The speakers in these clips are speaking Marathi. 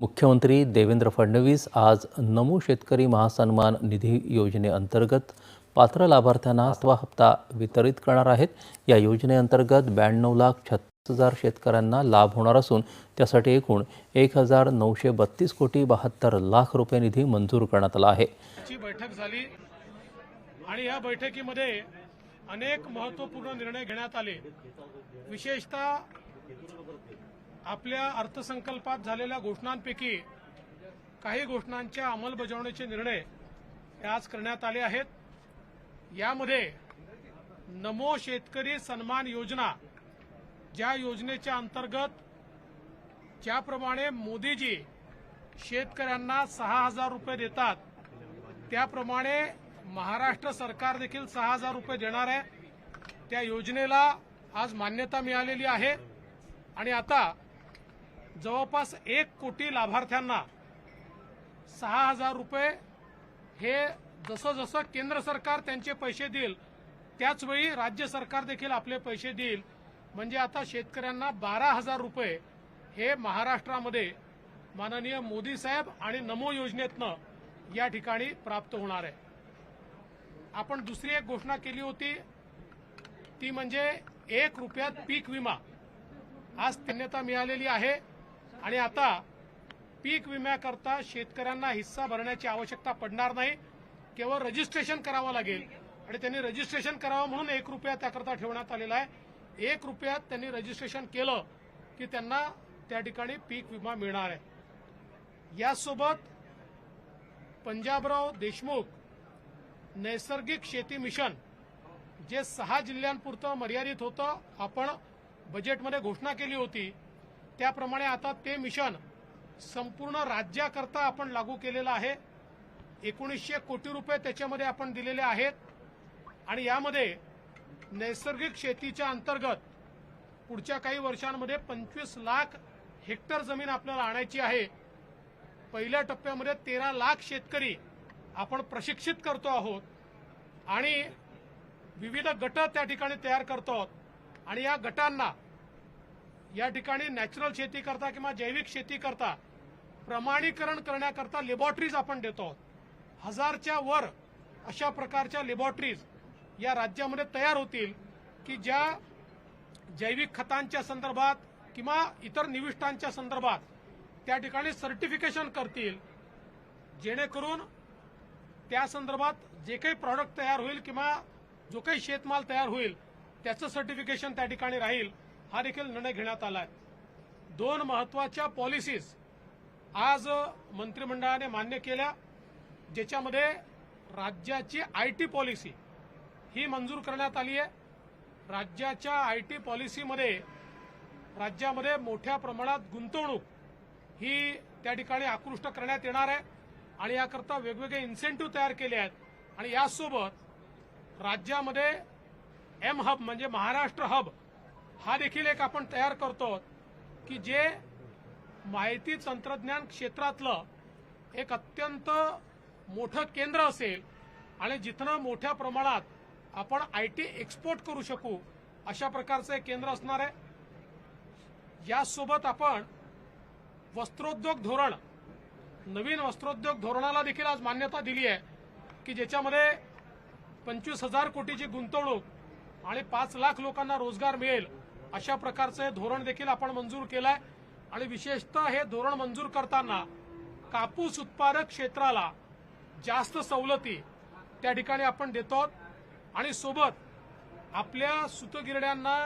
मुख्यमंत्री देवेंद्र फडणवीस आज नमो शेतकरी महासन्मान निधी योजनेअंतर्गत पात्र लाभार्थ्यांना सातवा हप्ता वितरित करणार आहेत. या योजनेअंतर्गत ब्याण्णव लाख छत्तीस हजार शेतकऱ्यांना लाभ होणार असून त्यासाठी एकूण एक हजार नऊशे बत्तीस कोटी बहात्तर लाख रुपये निधी मंजूर करण्यात आला आहे. बैठक झाली आणि या बैठकीमध्ये अनेक महत्त्वपूर्ण निर्णय घेण्यात आले. विशेषतः आपल्या अर्थसंकल्पात झालेल्या घोषणांपैकी काही घोषणांच्या अंमलबजावणीचे निर्णय हे आज करण्यात आले आहेत. यामध्ये नमो शेतकरी सन्मान योजना ज्या योजनेच्या अंतर्गत ज्याप्रमाणे मोदीजी शेतकऱ्यांना सहा हजार रुपये देतात त्याप्रमाणे महाराष्ट्र सरकार देखील सहा हजार रुपये देणार आहे. त्या योजनेला आज मान्यता मिळालेली आहे. आणि आता जवळपास एक कोटी लाभार्थ्यांना सहा हजार रुपये हे जसं जसं केंद्र सरकार त्यांचे पैसे देईल त्याचवेळी राज्य सरकार देखील आपले पैसे देईल. म्हणजे आता शेतकऱ्यांना बारा हजार रुपये हे महाराष्ट्रामध्ये माननीय मोदी साहेब आणि नमो योजनेतनं या ठिकाणी प्राप्त होणार आहे. आपण दुसरी एक घोषणा केली होती ती म्हणजे एक रुपयात पीक विमा. आज मान्यता मिळालेली आहे. आणि आता पीक विम्याकरता शेतकऱ्यांना हिस्सा भरण्याची आवश्यकता पडणार नाही. केवळ रजिस्ट्रेशन करावं लागेल. आणि त्यांनी रजिस्ट्रेशन करावं म्हणून एक रुपया त्याकरता ठेवण्यात आलेला आहे. एक रुपयात त्यांनी रजिस्ट्रेशन केलं की त्यांना त्या ठिकाणी पीक विमा मिळणार आहे. यासोबत पंजाबराव देशमुख नैसर्गिक शेती मिशन जे सहा जिल्ह्यांपुरतं मर्यादित होतं आपण बजेटमध्ये घोषणा केली होती. त्याप्रमाणे आता ते मिशन संपूर्ण राज्याकरता आपण लागू केलेलं आहे. एकोणीसशे कोटी रुपये त्याच्यामध्ये आपण दिलेले आहेत. आणि यामध्ये नैसर्गिक शेतीच्या अंतर्गत पुढच्या काही वर्षांमध्ये पंचवीस लाख हेक्टर जमीन आपल्याला आणायची आहे. पहिल्या टप्प्यामध्ये तेरा लाख शेतकरी आपण प्रशिक्षित करतो आहोत. आणि विविध गट त्या ठिकाणी तयार करतो आहोत. आणि या गटांना या ठिकाणी नॅचरल शेती करता किंवा जैविक शेती करता प्रमाणीकरण करण्याकरता लेबॉरेटरीज आपण देतो आहोत. हजारच्या वर अशा प्रकारच्या लेबॉरेटरीज या राज्यामध्ये तयार होतील की ज्या जैविक खतांच्या संदर्भात किंवा इतर निविष्ठांच्या संदर्भात त्या ठिकाणी सर्टिफिकेशन करतील जेणेकरून त्या संदर्भात जे काही प्रॉडक्ट तयार होईल किंवा जो काही शेतमाल तयार होईल त्याचं सर्टिफिकेशन त्या ठिकाणी राहील. हा देखील निर्णय घेण्यात आला आहे दोन महत्त्वाच्या पॉलिसीज आज मंत्रिमंडळाने मान्य केल्या ज्याच्यामध्ये राज्याची आय टी पॉलिसी ही मंजूर करण्यात आली आहे. राज्याच्या आय टी पॉलिसीमध्ये राज्यामध्ये मोठ्या प्रमाणात गुंतवणूक ही त्या ठिकाणी आकृष्ट करण्यात येणार आहे आणि याकरता वेगवेगळे इन्सेंटिव्ह तयार केले आहेत. आणि यासोबत राज्यामध्ये एम हब म्हणजे महाराष्ट्र हब हा देखील एक आपण तयार करतो की जे माहिती तंत्रज्ञान क्षेत्रातलं एक अत्यंत मोठं केंद्र असेल आणि जिथनं मोठ्या प्रमाणात आपण आय टी एक्सपोर्ट करू शकू अशा प्रकारचं एक केंद्र असणार आहे. यासोबत आपण वस्त्रोद्योग धोरण नवीन वस्त्रोद्योग धोरणाला देखील आज मान्यता दिली आहे की ज्याच्यामध्ये पंचवीस हजार कोटीची गुंतवणूक आणि पाच लाख लोकांना रोजगार मिळेल. अशा प्रकारचं हे धोरण देखील आपण मंजूर केलंय. आणि विशेषतः हे धोरण मंजूर करताना कापूस उत्पादक क्षेत्राला जास्त सवलती त्या ठिकाणी आपण देतो आणि सोबत आपल्या सुतगिरड्यांना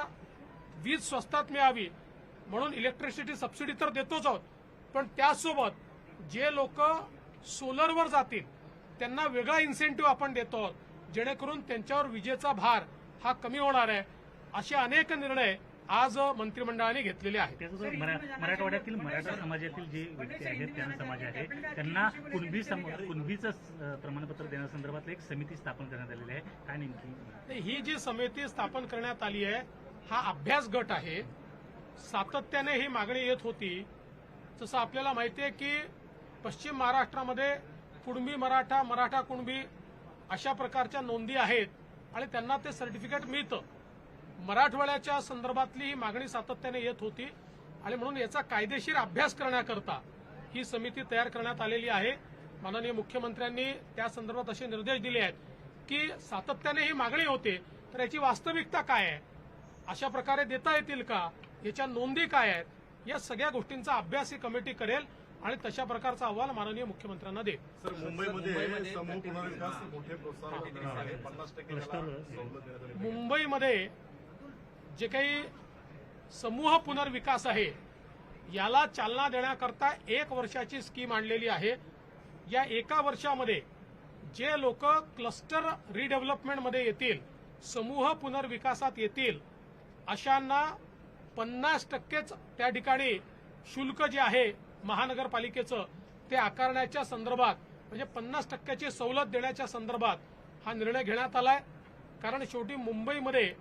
वीज स्वस्तात मिळावी म्हणून इलेक्ट्रिसिटी सबसिडी तर देतोच आहोत. पण त्यासोबत जे लोक सोलरवर जातील त्यांना वेगळा इन्सेंटिव्ह आपण देतो आहोत. जेणेकरून त्यांच्यावर विजेचा भार हा कमी होणार आहे. असे अनेक निर्णय आज मंत्रिमंडळाने घेतलेले आहेत. मरा- मराठवाड्यातील मराठा समाजातील जे व्यक्ती आहेत त्यांना समाज आहे त्यांना कुणबी कुणबीचं प्रमाणपत्र देण्यासंदर्भात एक समिती स्थापन करण्यात आलेली आहे. काय नेमकी? ही जी समिती स्थापन करण्यात आली आहे हा अभ्यास गट आहे. सातत्याने ही मागणी येत होती. जसं आपल्याला माहिती आहे की पश्चिम महाराष्ट्रामध्ये कुणबी मराठा मराठा कुणबी अशा प्रकारच्या नोंदी आहेत आणि त्यांना ते सर्टिफिकेट मिळतं. मराठवाड्याच्या संदर्भातली ही मागणी सातत्याने येत होती आणि म्हणून याचा कायदेशीर अभ्यास करण्याकरता ही समिती तयार करण्यात आलेली आहे. माननीय मुख्यमंत्र्यांनी त्या संदर्भात असे निर्देश दिले आहेत की सातत्याने ही मागणी होते तर याची वास्तविकता काय आहे? अशा प्रकारे देता येतील का? याच्या नोंदी काय आहेत? या सगळ्या गोष्टींचा अभ्यास ही कमिटी करेल आणि तशा प्रकारचा अहवाल माननीय मुख्यमंत्र्यांना देईल. सर मुंबईमध्ये समूह पुनर्विकास मोठे प्रोत्साहन पन्नास टक्के मुंबईमध्ये जे काही समूह पुनर्विकास आहे याला चालना देण्याकरता एक वर्षाची स्कीम आणलेली आहे. या एका वर्षामध्ये जे लोक क्लस्टर रिडेव्हलपमेंटमध्ये येतील समूह पुनर्विकासात येतील अशांना पन्नास टक्केच त्या ठिकाणी शुल्क जे आहे महानगरपालिकेचं ते आकारण्याच्या संदर्भात म्हणजे पन्नास टक्क्याची सवलत देण्याच्या संदर्भात हा निर्णय घेण्यात आलाय. कारण शेवटी मुंबईमध्ये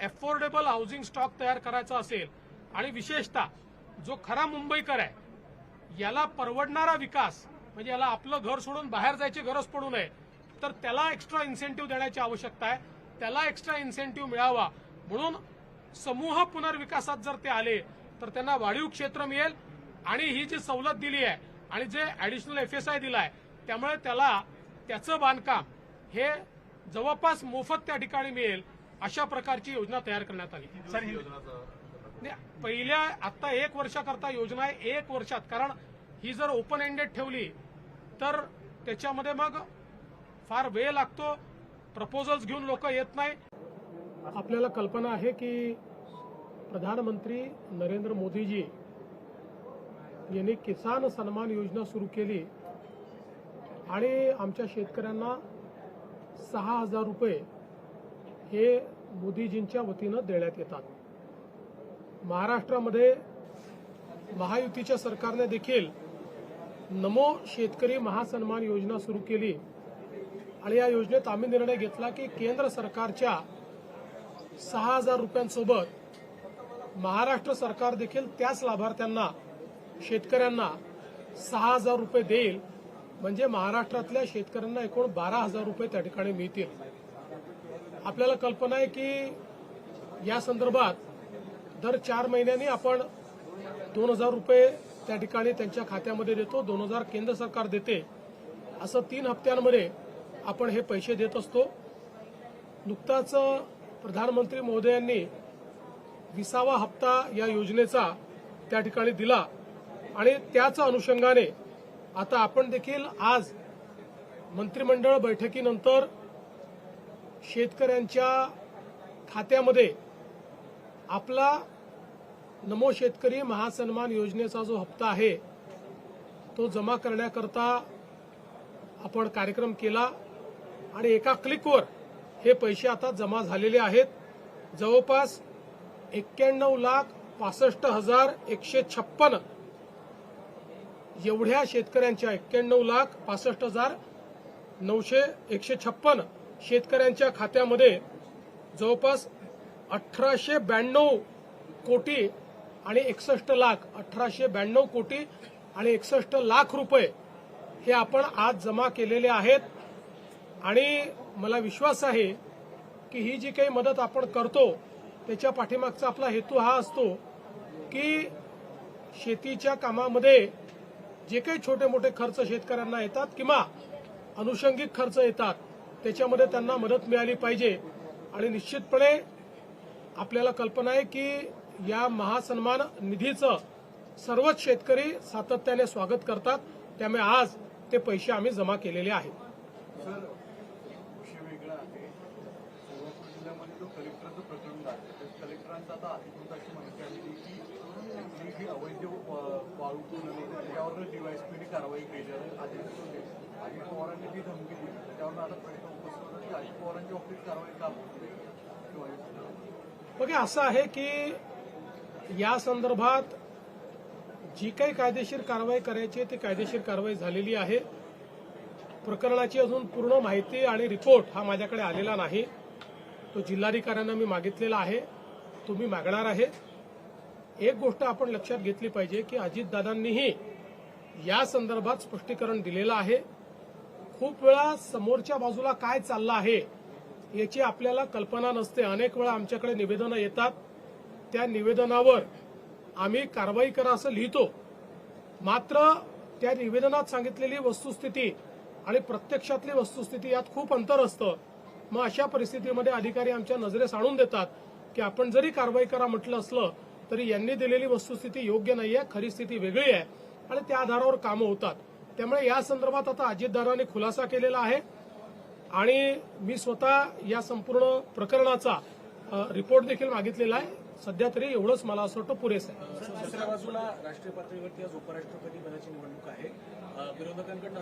एफोर्डेबल हाऊसिंग स्टॉक तयार करायचा असेल आणि विशेषतः जो खरा मुंबईकर आहे याला परवडणारा विकास म्हणजे याला आपलं घर सोडून बाहेर जायची गरज पडू नये तर त्याला एक्स्ट्रा इन्सेंटिव्ह देण्याची आवश्यकता आहे. त्याला एक्स्ट्रा इन्सेंटिव्ह मिळावा. म्हणून समूह पुनर्विकासात जर ते आले तर त्यांना वाढीव क्षेत्र मिळेल आणि ही जी सवलत दिली आहे आणि जे ऍडिशनल एफएसआय दिलाय त्यामुळे त्याला त्याचं बांधकाम हे जवळपास मोफत त्या ठिकाणी मिळेल. अशा प्रकारची योजना तयार करण्यात आली. सर पहिल्या आता एक वर्षाकरता योजना आहे एक वर्षात. कारण ही जर ओपन एंडेड ठेवली तर त्याच्यामध्ये मग फार वेळ लागतो. प्रपोजल्स घेऊन लोक येत नाही. आपल्याला कल्पना आहे की प्रधानमंत्री नरेंद्र मोदीजी यांनी किसान सन्मान योजना सुरू केली आणि आमच्या शेतकऱ्यांना सहा हजार रुपये हे मोदीजींच्या वतीनं देण्यात येतात. महाराष्ट्रामध्ये महायुतीच्या सरकारने देखील नमो शेतकरी महासन्मान योजना सुरू केली आणि या योजनेत आम्ही निर्णय घेतला की केंद्र सरकारच्या सहा हजार रुपयांसोबत महाराष्ट्र सरकार देखील त्याच लाभार्थ्यांना शेतकऱ्यांना सहा हजार रुपये देईल. म्हणजे महाराष्ट्रातल्या शेतकऱ्यांना एकूण बारा हजार रुपये त्या ठिकाणी मिळतील. आपल्याला कल्पना आहे की या संदर्भात दर चार महिन्यांनी आपण दोन हजार रुपये त्या ठिकाणी त्यांच्या खात्यामध्ये देतो दोन हजार केंद्र सरकार देते. असं तीन हप्त्यांमध्ये आपण हे पैसे देत असतो. नुकताच प्रधानमंत्री महोदयांनी विसावा हप्ता या योजनेचा त्या ठिकाणी दिला आणि त्याच अनुषंगाने आता आपण देखील आज मंत्रिमंडळ बैठकीनंतर शेतकऱ्यांच्या खात्यामध्ये आपला नमो शेतकरी महासन्मान योजनेचा जो हप्ता आहे तो जमा करण्याकरता आपण कार्यक्रम केला आणि एका क्लिकवर हे पैसे आता जमा झालेले आहेत. जवळपास एक्क्याण्णव लाख पासष्ट हजार एकशे छप्पन एवढ्या शेतकऱ्यांच्या एक्क्याण्णव लाख पासष्ट हजार नऊशे एकशे छप्पन शेतकऱ्यांच्या खात्यामध्ये जवळपास अठराशे ब्याण्णव कोटी आणि एकसष्ट लाख अठराशे ब्याण्णव कोटी आणि एकसष्ट लाख रुपये हे आपण आज जमा केलेले आहेत. आणि मला विश्वास आहे की ही जी काही मदत आपण करतो त्याच्या पाठीमागचा आपला हेतू हा असतो की शेतीच्या कामामध्ये जे काही छोटे मोठे खर्च शेतकऱ्यांना येतात किंवा अनुषंगिक खर्च येतात त्याच्यामध्ये त्यांना मदत मिळाली पाहिजे. आणि निश्चितपणे आपल्याला कल्पना आहे की या महासन्मान निधीचं सर्वच शेतकरी सातत्याने स्वागत करतात. त्यामुळे आज ते पैसे आम्ही जमा केलेले आहेत. कलेक्टरांचा अवैध वाळू पूर्ण कारवाई केली आहे. अजित पवारांनी जी धमकी दिली त्यावर आता प्रश्न उपस्थित होता की अजित पवारांच्या बाबतीत कारवाई का बघा असं आहे की या संदर्भात जी काही कायदेशीर कारवाई करायची आहे ती कायदेशीर कारवाई झालेली आहे. प्रकरणाची अजून पूर्ण माहिती आणि रिपोर्ट हा माझ्याकडे आलेला नाही. तो जिल्हाधिकाऱ्यांना मी मागितलेला आहे. तुम्ही मागणार आहे. एक गोष्ट आपण लक्षात घेतली पाहिजे की अजितदादांनीही या संदर्भात स्पष्टीकरण दिलेलं आहे. खूप वेळा समोरच्या बाजूला काय चाललं आहे याची आपल्याला कल्पना नसते. अनेक वेळा आमच्याकडे निवेदनं येतात. त्या निवेदनावर आम्ही कारवाई करा असं लिहितो. मात्र त्या निवेदनात सांगितलेली वस्तुस्थिती आणि प्रत्यक्षातली वस्तुस्थिती यात खूप अंतर असतं. मग अशा परिस्थितीमध्ये अधिकारी आमच्या नजरेस आणून देतात की आपण जरी कारवाई करा म्हटलं असलं तरी यांनी दिलेली वस्तुस्थिती योग्य नाही आहे खरी स्थिती वेगळी आहे आणि त्या आधारावर कामं होतात. त्यामुळे या संदर्भात आता अजितदारांनी खुलासा केलेला आहे आणि मी स्वतः या संपूर्ण प्रकरणाचा रिपोर्ट देखील मागितलेला आहे सध्या तरी एवढंच मला असं वाटतं पुरेसं आहे दुसऱ्या बाजूला राष्ट्रीय पातळीवरती आज उपराष्ट्रपती पदाची निवडणूक आहे विरोधकांकडून